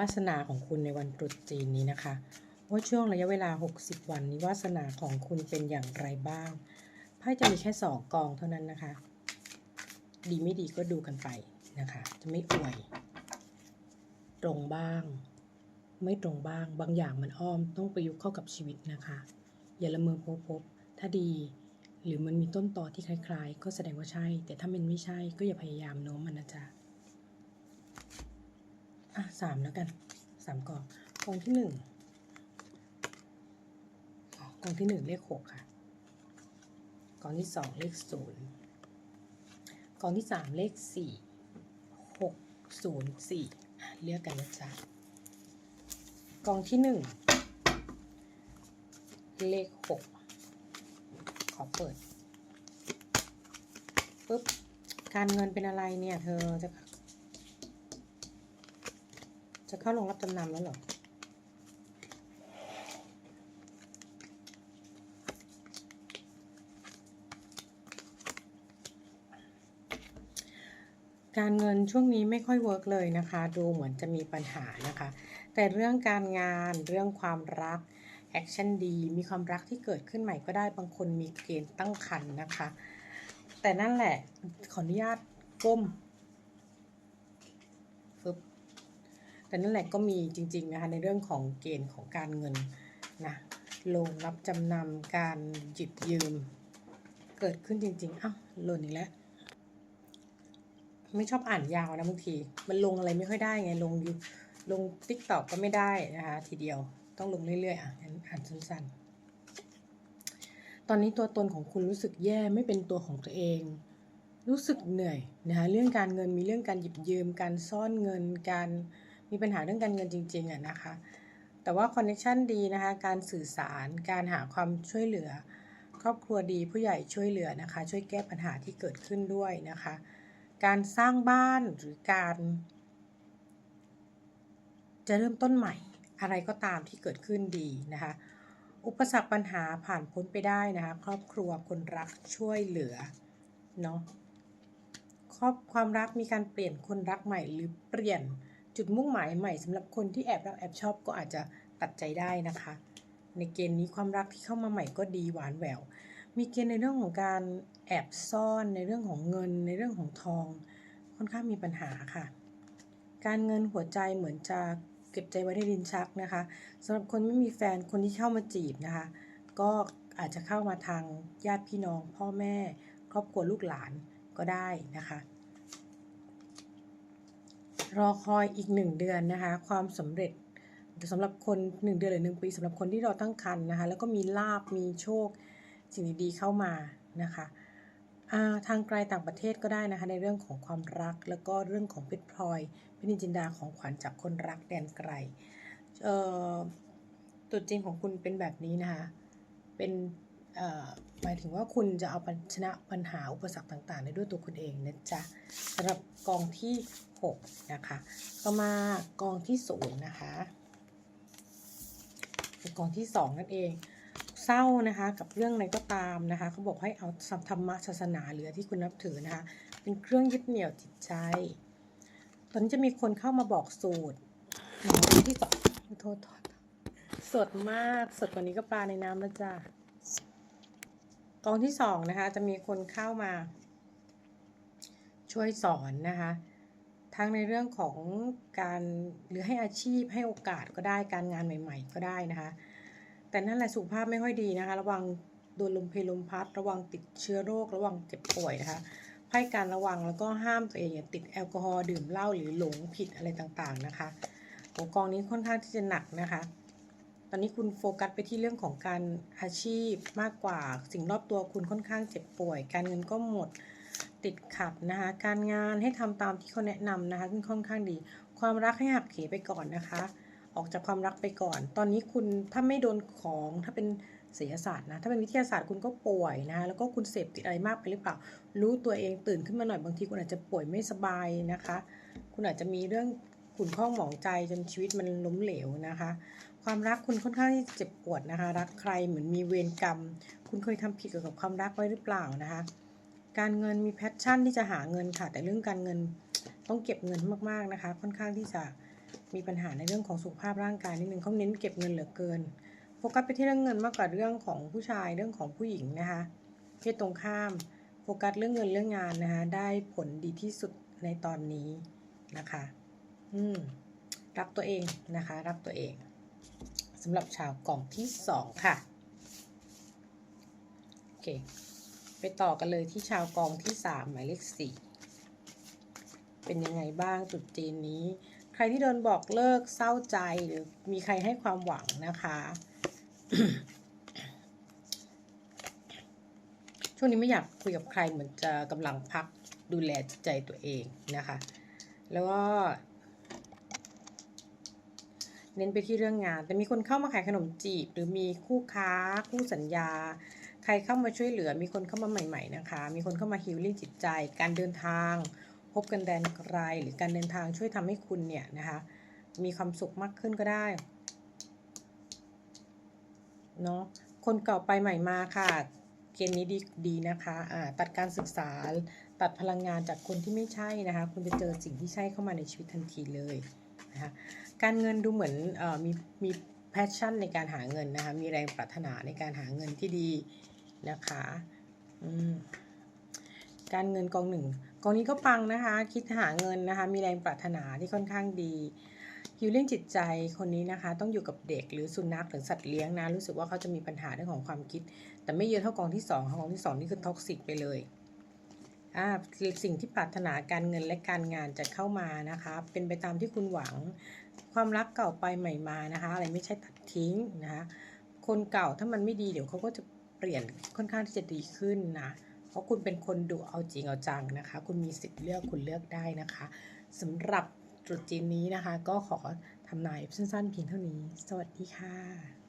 วาสนาของคุณในวันตรุษจีนนี้นะคะ ว่าช่วงระยะเวลา 60 วันนี้วาสนาของคุณเป็นอย่างไรบ้างไพ่จะมีแค่สองกองเท่านั้นนะคะ ดีไม่ดีก็ดูกันไปนะคะ จะไม่อวย ตรงบ้าง ไม่ตรงบ้าง บางอย่างมันอ้อมต้องประยุกต์เข้ากับชีวิตนะคะ อย่าละเมอพบพบ ถ้าดีหรือมันมีต้นตอที่คล้าย ๆ ก็แสดงว่าใช่ แต่ถ้ามันไม่ใช่ก็อย่าพยายามโน้มมันนะจ๊ะ อะสามแล้วกันสามกองกองที่หนึ่งกองที่หนึ่งเลขหกค่ะ กองที่สองเลขศูนย์กองที่สามเลขสี่หกศูนย์สี่เลือกกันนะจ๊ะกองที่หนึ่งเลขหกขอเปิดปุ๊บการเงินเป็นอะไรเนี่ย เธอจะ จะเข้าลงรับจำนำแล้วเหรอการเงินช่วงนี้ไม่ค่อยเวิร์กเลยนะคะ ดูเหมือนจะมีปัญหานะคะ แต่เรื่องการงานเรื่องความรักแอคชั่นดี มีความรักที่เกิดขึ้นใหม่ก็ได้บางคนมีเกณฑ์ตั้งครรภ์นะคะ แต่นั่นแหละขออนุญาตก้มฟึบ แต่นั่นแหละก็มีจริงๆนะคะในเรื่องของเกณฑ์ของการเงินนะลงรับจำนำการหยิบยืม เกิดขึ้นจริงๆอ้าวหล่นอีกแล้วไม่ชอบอ่านยาวนะบางที มันลงอะไรไม่ค่อยได้ไงลงยูลงติ๊กตอกก็ไม่ได้นะคะทีเดียวต้องลงเรื่อยๆอะงั้นอ่านสั้นๆ ตอนนี้ตัวตนของคุณรู้สึกแย่ไม่เป็นตัวของตัวเอง รู้สึกเหนื่อยนะคะเรื่องการเงินมีเรื่องการหยิบยืม การซ่อนเงินการ มีปัญหาเรื่องการเงินจริงๆอะนะคะ แต่ว่าคอนเน c t ชันดีนะคะ การสื่อสาร การหาความช่วยเหลือ ครอบครัวดีผู้ใหญ่ช่วยเหลือนะคะ ช่วยแก้ปัญหาที่เกิดขึ้นด้วยนะคะ การสร้างบ้านหรือการ จะเริ่มต้นใหม่อะไรก็ตามที่เกิดขึ้นดีนะคะ อุปสรรคปัญหาผ่านพ้นไปได้นะคะ ครอบครัวคนรักช่วยเหลือเนาะครอบความรักมีการเปลี่ยนคนรักใหม่หรือเปลี่ยน จุดมุ่งหมายใหม่สำหรับคนที่แอบรักแอบชอบก็อาจจะตัดใจได้นะคะ ในเกณฑ์นี้ความรักที่เข้ามาใหม่ก็ดีหวานแหวว มีเกณฑ์ในเรื่องของการแอบซ่อนในเรื่องของเงิน ในเรื่องของทอง ค่อนข้างมีปัญหาค่ะ การเงินหัวใจเหมือนจะเก็บใจไว้ในดินชักนะคะสำหรับคนไม่มีแฟนคนที่เข้ามาจีบนะคะ ก็อาจจะเข้ามาทางญาติพี่น้อง พ่อแม่ ครอบครัวลูกหลานก็ได้นะคะ รอคอยอีกหนึ่งเดือนนะคะ ความสำเร็จสำหรับคนหนึ่งเดือนหรือหนึ่งปีสำหรับคนที่รอตั้งครรภ์นะคะ แล้วก็มีลาบมีโชค สิ่งดีๆเข้ามานะคะาทางไกลต่างประเทศก็ได้นะคะ ในเรื่องของความรักแล้วก็เรื่องของเพชรพลอยพชรนิจินดาของขวัญจากคนรักแดนไกลตัวจริงของคุณเป็นแบบนี้นะคะ เป็น หมายถึงว่าคุณจะเอาชนะปัญหาอุปสรรคต่างๆ ได้ด้วยตัวคุณเองนะจ๊ะสำหรับกองที่ 6 นะคะ ก็มากองที่ศูนย์นะคะเป็นกองที่ 2 นั่นเอง เศร้านะคะกับเรื่องอะไรก็ตามนะคะเขาบอกให้เอาธรรมะศาสนาหรือที่คุณนับถือนะคะ เป็นเครื่องยึดเหนี่ยวจิตใจ ตอนนี้จะมีคนเข้ามาบอกสูตรกองที่สองโทษโทษสดมากสดกว่านี้ก็ปลาในน้ำแล้วจ้ะ กองที่สองนะคะจะมีคนเข้ามา ช่วยสอนนะคะทั้งในเรื่องของการหรือให้อาชีพให้โอกาสก็ได้การงานใหม่ ๆ ก็ได้นะคะ แต่นั่นแหละสุขภาพไม่ค่อยดีนะคะ ระวังโดนลมเพลลมพัด ระวังติดเชื้อโรค ระวังเจ็บป่วยนะคะให้การระวังแล้วก็ห้ามตัวเองอย่าติดแอลกอฮอล์ดื่มเหล้าหรือหลงผิดอะไรต่างๆนะคะโอกองนี้ค่อนข้างที่จะหนักนะคะ ตอนนี้คุณโฟกัสไปที่เรื่องของการอาชีพมากกว่า สิ่งรอบตัวคุณค่อนข้างเจ็บป่วย การเงินก็หมดติดขัดนะคะ การงานให้ทำตามที่เขาแนะนำนะคะซึ่งค่อนข้างดี ความรักให้หักเหไปก่อนนะคะ ออกจากความรักไปก่อน ตอนนี้คุณถ้าไม่โดนของถ้าเป็นศิลศาสตร์นะ ถ้าเป็นวิทยาศาสตร์คุณก็ป่วยนะคะแล้วก็คุณเสพติดอะไรมากไปหรือเปล่า รู้ตัวเองตื่นขึ้นมาหน่อยบางทีคุณอาจจะป่วยไม่สบายนะคะ คุณอาจจะมีเรื่องขุ่นข้องหมองใจจนชีวิตมันล้มเหลวนะคะ ความรักคุณค่อนข้างที่จะเจ็บปวดนะคะ รักใครเหมือนมีเวรกรรม คุณเคยทำผิดเกี่ยวกับความรักไว้หรือเปล่านะคะ การเงินมีแพชชั่นที่จะหาเงินค่ะ แต่เรื่องการเงินต้องเก็บเงินมากๆนะคะ ค่อนข้างที่จะมีปัญหาในเรื่องของสุขภาพร่างกายนิดนึงเขาเน้นเก็บเงินเหลือเกินโฟกัสไปที่เรื่องเงินมากกว่าเรื่องของผู้ชายเรื่องของผู้หญิงนะคะเพศตรงข้ามโฟกัสเรื่องเงินเรื่องงานนะคะได้ผลดีที่สุดในตอนนี้นะคะ อืมรักตัวเองนะคะ รักตัวเอง สำหรับชาวกล่องที่สองค่ะ โอเค ไปต่อกันเลยที่ชาวกองที่สามหมายเลขสี่เป็นยังไงบ้างตรุดจีนนี้ ใครที่โดนบอกเลิกเศร้าใจหรือมีใครให้ความหวังนะคะช่วงนี้ไม่อยากคุยกับใครเหมือนจะกำลังพักดูแลจิตใจตัวเองนะคะ แล้วก็ เน้นไปที่เรื่องงาน แต่มีคนเข้ามาขายขนมจีบ หรือมีคู่ค้า คู่สัญญา ใครเข้ามาช่วยเหลือ มีคนเข้ามาใหม่ ๆ นะคะ มีคนเข้ามาฮิลลิ่งจิตใจ การเดินทาง พบกันแดนไกล หรือการเดินทางช่วยทำให้คุณเนี่ยนะคะ มีความสุขมากขึ้นก็ได้เนาะคนเก่าไปใหม่มาค่ะ เกณฑ์นี้ดีดีนะคะอ่าตัดการศึกษา ตัดพลังงานจากคนที่ไม่ใช่นะคะ คุณจะเจอสิ่งที่ใช่เข้ามาในชีวิตทันทีเลย นะคะการเงินดูเหมือนอมีมีแพชชั่นในการหาเงินนะคะมีแรงปรารถนาในการหาเงินที่ดีนะคะการเงินกองหนึ่งกองนี้ก็ปังนะคะ คิดหาเงินนะคะ มีแรงปรารถนาที่ค่อนข้างดีฮิลลิ่งจิตใจคนนี้นะคะ ต้องอยู่กับเด็กหรือสุนัขหรือสัตว์เลี้ยงนะ รู้สึกว่าเขาจะมีปัญหาเรื่องของความคิด แต่ไม่เยอะเท่ากองที่สองกองที่สองนี่คือท็อกซิกไปเลย สิ่งที่ปรารถนาการเงินและการงานจะเข้ามานะคะ เป็นไปตามที่คุณหวัง ความรักเก่าไปใหม่มานะคะ อะไรไม่ใช่ตัดทิ้งนะคะคนเก่าถ้ามันไม่ดีเดี๋ยวเขาก็จะเปลี่ยนค่อนข้างที่จะดีขึ้นนะเพราะคุณเป็นคนดุเอาจริงเอาจังนะคะ คุณมีสิทธิ์เลือกคุณเลือกได้นะคะสำหรับตรุษจีนนี้นะคะ ก็ขอทำนายสั้นๆเพียงเท่านี้ สวัสดีค่ะ